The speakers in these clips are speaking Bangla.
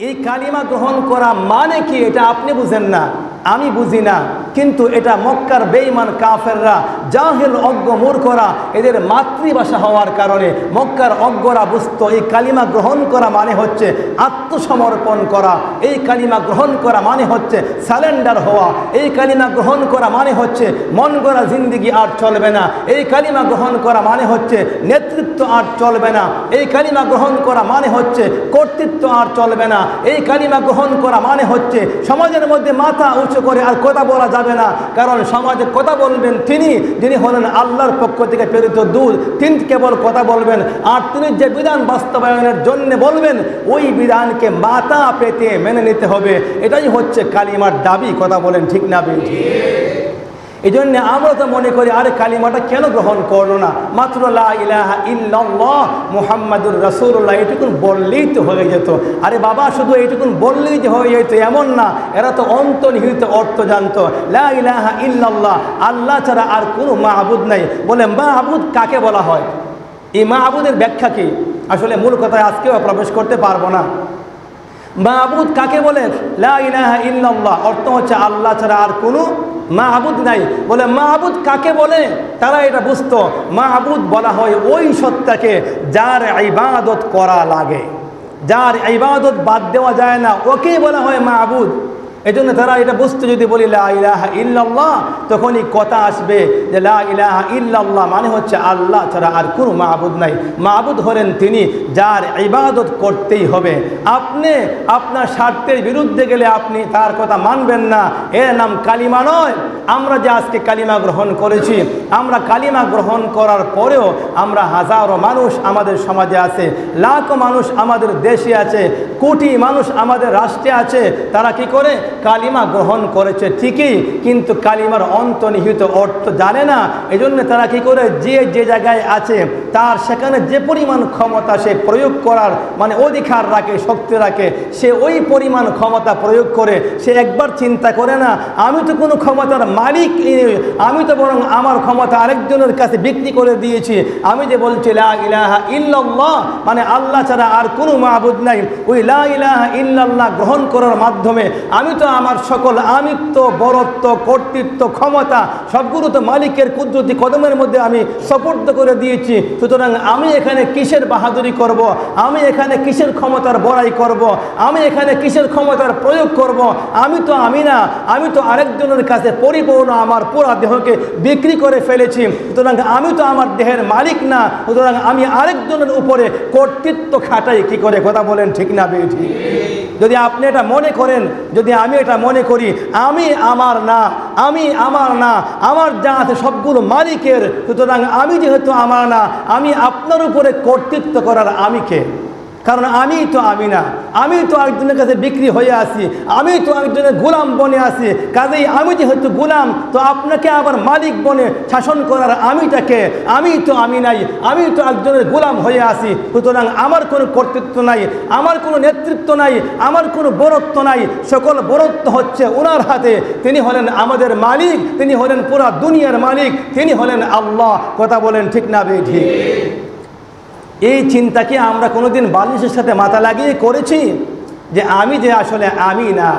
এই কালিমা গ্রহণ করা মানে কি? এটা আপনি বুঝেন না আমি বুঝি না। কিন্তু এটা মক্কার বেইমান কাফেররা, জাহেল অজ্ঞ মূর্খরা, এদের মাতৃভাষা হওয়ার কারণে মক্কার অজ্ঞরা বুঝত এই কালিমা গ্রহণ করা মানে হচ্ছে আত্মসমর্পণ করা। এই কালিমা গ্রহণ করা মানে হচ্ছে স্যালেন্ডার হওয়া। এই কালিমা গ্রহণ করা মানে হচ্ছে মন গড়া জিন্দিগি আর চলবে না। এই কালিমা গ্রহণ করা মানে হচ্ছে নেতৃত্ব আর চলবে না। এই কালিমা গ্রহণ করা মানে হচ্ছে কর্তৃত্ব আর চলবে না। এই কালিমা গ্রহণ করা মানে হচ্ছে সমাজের মধ্যে মাথা উঁচু করে আর কথা বলা যাবে না। কারণ সমাজে কথা বলবেন তিনি, যিনি হলেন আল্লাহর পক্ষ থেকে প্রেরিত দূর তিনি কেবল কথা বলবেন আর তিনি যে বিধান বাস্তবায়নের জন্য বলবেন, ওই বিধানকে মাথা পেতে মেনে নিতে হবে। এটাই হচ্ছে কালিমার দাবি, কথা বলেন ঠিক না বেঠি এই জন্য আমরা তো মনে করি, আরে কালিমাটা কেন গ্রহণ করল না? মাত্র ইলাহা ইল্লাল্লাহ মুহাম্মাদুর এটুকুন বললেই তো হয়ে যেত। আরে বাবা, শুধু এইটুকুন বললেই যে হয়ে যেত, এমন না। এরা তো অন্তর্নিহিত অর্থ জানতো। লা ইল্লাল্লাহ, আল্লাহ ছাড়া আর কোনো মাহবুদ নাই। বলে মাহবুদ কাকে বলা হয়? এই মাহবুদের ব্যাখ্যা কি? আসলে মূল কথায় আজকেও প্রবেশ করতে পারব না। মাহবুদ কাকে বলে? ইল্লাল্লাহ। অর্থ হচ্ছে আল্লাহ ছাড়া আর কোনো মাহবুদ নাই। বলে মাহবুদ কাকে বলে? তারা এটা বুঝতো। মাহবুদ বলা হয় ওই সত্তাকে যার ইবাদত করা লাগে। যার ইবাদত বাদ দেওয়া যায় না। ওকেই বলা হয় মাহবুদ। এই জন্য তারা এটা বুঝতে যদি বলি, লা ইলাহা ইল্লাল্লাহ তখনই কথা আসবে যে, লা ইলাহা ইল্লাল্লাহ মানে হচ্ছে আল্লাহ ছাড়া আর কোনো মাহবুদ নাই। মাহবুদ হলেন তিনি যার ইবাদত করতেই হবে। আপনি আপনার স্বার্থের বিরুদ্ধে গেলে আপনি তার কথা মানবেন না। এর নাম কালিমা নয়। আমরা যে আজকে কালিমা গ্রহণ করেছি, আমরা কালিমা গ্রহণ করার পরেও আমরা হাজারো মানুষ আমাদের সমাজে আছে, লাখো মানুষ আমাদের দেশে আছে, কোটি মানুষ আমাদের রাষ্ট্রে আছে। তারা কি করে? কালিমা গ্রহণ করেছে ঠিকই, কিন্তু কালিমার অন্তর্নিহিত অর্থ জানে না। এজন্য তারা কি করে? যে যে জায়গায় আছে, তার সেখানে যে পরিমাণ ক্ষমতা সে প্রয়োগ করার মানে অধিকার রাখে, শক্তি রাখে, সে ওই পরিমাণ ক্ষমতা প্রয়োগ করে, সে একবার চিন্তা করে না, আমি তো কোনো ক্ষমতার মালিক আমি তো বরং আমার ক্ষমতা আরেকজনের কাছে বিক্রি করে দিয়েছি। আমি যে বলছি, লা ইলাহা ইল্লাল্লাহ মানে আল্লাহ ছাড়া আর কোনো মাহবুদ নাই। ওই লা ইলাহা ইল্লাল্লাহ গ্রহণ করার মাধ্যমে আমি তো আমার সকল আমিত্ব, বরত্ব, কর্তৃত্ব, ক্ষমতা সবগুলো তো মালিকের কুদরতি কদমের মধ্যে আমি সপর্দ করে দিয়েছি সুতরাং আমি এখানে কিসের বাহাদুরি করব। আমি এখানে কিসের ক্ষমতার বড়াই করব। আমি এখানে কিসের ক্ষমতার প্রয়োগ করব। আমি তো আমি না আমি তো আরেকজনের কাছে পরিপূর্ণ আমার পুরা দেহকে বিক্রি করে ফেলেছি সুতরাং আমি তো আমার দেহের মালিক না সুতরাং আমি আরেকজনের উপরে কর্তৃত্ব খাটাই কি করে কথা বলেন ঠিক না বেঠি যদি আপনি এটা মনে করেন, যদি আমি এটা মনে করি, আমি আমার না, আমি আমার না, আমার যা আছে সবগুলো মালিকের, সুতরাং আমি যেহেতু আমার না, আমি আপনার উপরে কর্তৃত্ব করার আমি কে? কারণ আমি তো আমি না আমি তো একজনের কাছে বিক্রি হয়ে আসি আমি তো একজনের গোলাম বনে আসি কাজেই আমি যেহেতু গোলাম, তো আপনাকে আবার মালিক বনে শাসন করার আমিটাকে আমি তো আমি নাই, আমি তো একজনের গোলাম হয়ে আসি সুতরাং আমার কোনো কর্তৃত্ব নাই, আমার কোনো নেতৃত্ব নাই, আমার কোনো বরত্ব নাই, সকল বরত্ব হচ্ছে ওনার হাতে, তিনি হলেন আমাদের মালিক, তিনি হলেন পুরা দুনিয়ার মালিক, তিনি হলেন আল্লাহ, কথা বলেন ঠিক না বে ঠিক? এই চিন্তাকে আমরা কোনোদিন বালিশের সাথে মাথা লাগিয়ে করেছি যে আমি যে আসলে আমি না,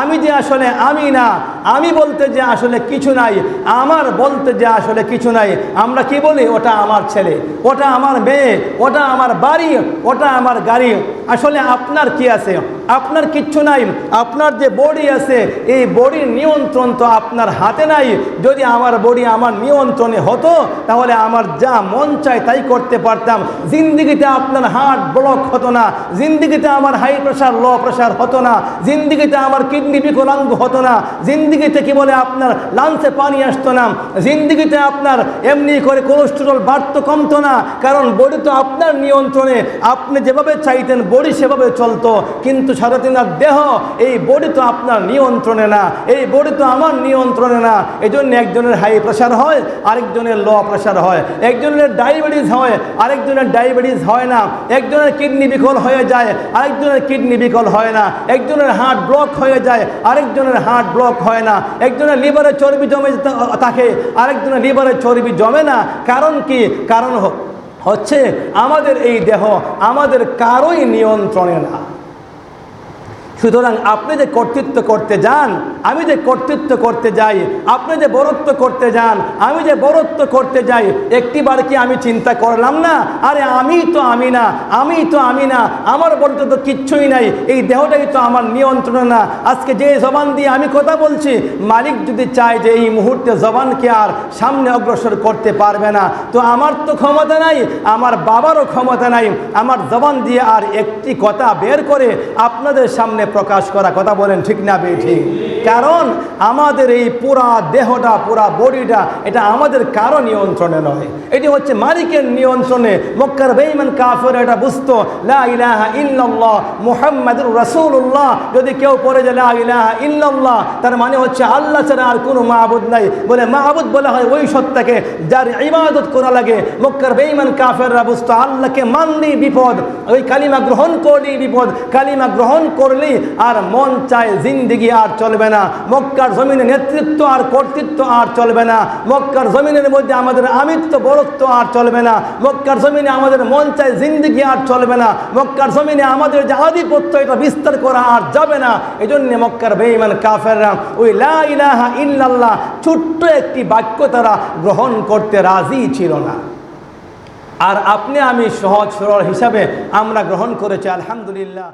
আমি যে আসলে আমি না, আমি বলতে যে আসলে কিছু নাই, আমার বলতে যে আসলে কিছু নাই, আমরা কি বলি? ওটা আমার ছেলে, ওটা আমার মেয়ে, ওটা আমার বাড়ি, ওটা আমার গাড়ি, আসলে আপনার কি আছে? আপনার কিচ্ছু নাই। আপনার যে বডি আছে, এই বডির নিয়ন্ত্রণ তো আপনার হাতে নাই। যদি আমার বডি আমার নিয়ন্ত্রণে হতো, তাহলে আমার যা মন চায় তাই করতে পারতাম। জিন্দিগিতে আপনার হার্ট ব্লক হতো না। জিন্দিগিতে আমার হাই প্রেশার, লো প্রেশার হতো না। জিন্দিগিতে আমার কিডনি বিকলাঙ্গ হতো না। জিন্দিগিতে কি বলে আপনার লাঞ্চে পানি আসতো না। জিন্দিগিতে আপনার এমনি করে কোলেস্টেরল বাড়তো, কমতো না। কারণ বডি তো আপনার নিয়ন্ত্রণে। আপনি যেভাবে চাইতেন, বডি সেভাবে চলতো। কিন্তু সারাদিনার দেহ, এই বডি তো আপনার নিয়ন্ত্রণে না, এই বডি তো আমার নিয়ন্ত্রণে না। এই জন্য একজনের হাই প্রেশার হয়, আরেকজনের লো প্রেশার হয়। একজনের ডায়াবেটিস হয়, আরেকজনের ডায়াবেটিস হয় না। একজনের কিডনি বিকল হয়ে যায়, আরেকজনের কিডনি বিকল হয় না। একজনের হার্ট ব্লক হয়ে যায়, আরেকজনের হার্ট ব্লক হয় না। একজনের লিভারে চর্বি জমে থাকে, আরেকজনের লিভারে চর্বি জমে না। কারণ কি? কারণ হচ্ছে আমাদের এই দেহ আমাদের কারোই নিয়ন্ত্রণে না। সুতরাং আপনি যে কর্তৃত্ব করতে যান, আমি যে কর্তৃত্ব করতে যাই, আপনি যে বরত্ব করতে যান, আমি যে বরত্ব করতে যাই, একটিবার কি আমি চিন্তা করলাম না? আরে আমি তো আমি না, আমি তো আমি না, আমার বলতে তো কিচ্ছুই নাই, এই দেহটাই তো আমার নিয়ন্ত্রণে না। আজকে যে জবান দিয়ে আমি কথা বলছি, মালিক যদি চায় যে এই মুহূর্তে জবানকে আর সামনে অগ্রসর করতে পারবে না, তো আমার তো ক্ষমতা নাই, আমার বাবারও ক্ষমতা নাই, আমার জবান দিয়ে আর একটি কথা বের করে আপনাদের সামনে প্রকাশ করা কথা বলেন, ঠিক না বে, ঠিক? কারণ আমাদের এই পুরা দেহটা, পুরা বডিটা, এটা আমাদের কারও নিয়ন্ত্রণে নয়। এটি হচ্ছে মালিকের নিয়ন্ত্রণে। মক্কার বেইমান কাফের এটা বুঝতো, লা ইলাহা ইল্লাল্লাহ, মুহাম্মাদুর রাসূলুল্লাহ। যদি কেউ পড়ে যে লা ইলাহা ইল্লাল্লাহ, তার মানে হচ্ছে আল্লাহ ছাড়া আর কোনো মাহবুদ নাই। বলে মাহবুদ বলা হয় ওই সত্তাকে যার ইবাদত করা লাগে। মক্কার বেইমান কাফেররা বুঝতো, আল্লাহকে মানলেই বিপদ, ওই কালিমা গ্রহণ করলেই বিপদ। কালিমা গ্রহণ করলেই আর মন চায় জিন্দিগি আর চলবে না। মক্কার জমিনে নেতৃত্ব আর কর্তৃত্ব আর চলবে না। মক্কার জমিনের মধ্যে আমাদের আমিত্ব, বরত্ব আর চলবে না। মক্কার জমিনে আমাদের মন চায় জিন্দিগি আর চলবে না। মক্কার জমিনে আমাদের যে আধিপত্য, এটা বিস্তার করা আর যাবে না। এই জন্য মক্কার বেঈমান কাফেররা ওই লা ইলাহা ইল্লাল্লাহ ছোট্ট একটি বাক্য তারা গ্রহণ করতে রাজি ছিল না। আর আপনি আমি সহজ সরল হিসাবে আমরা গ্রহণ করেছি, আলহামদুলিল্লাহ।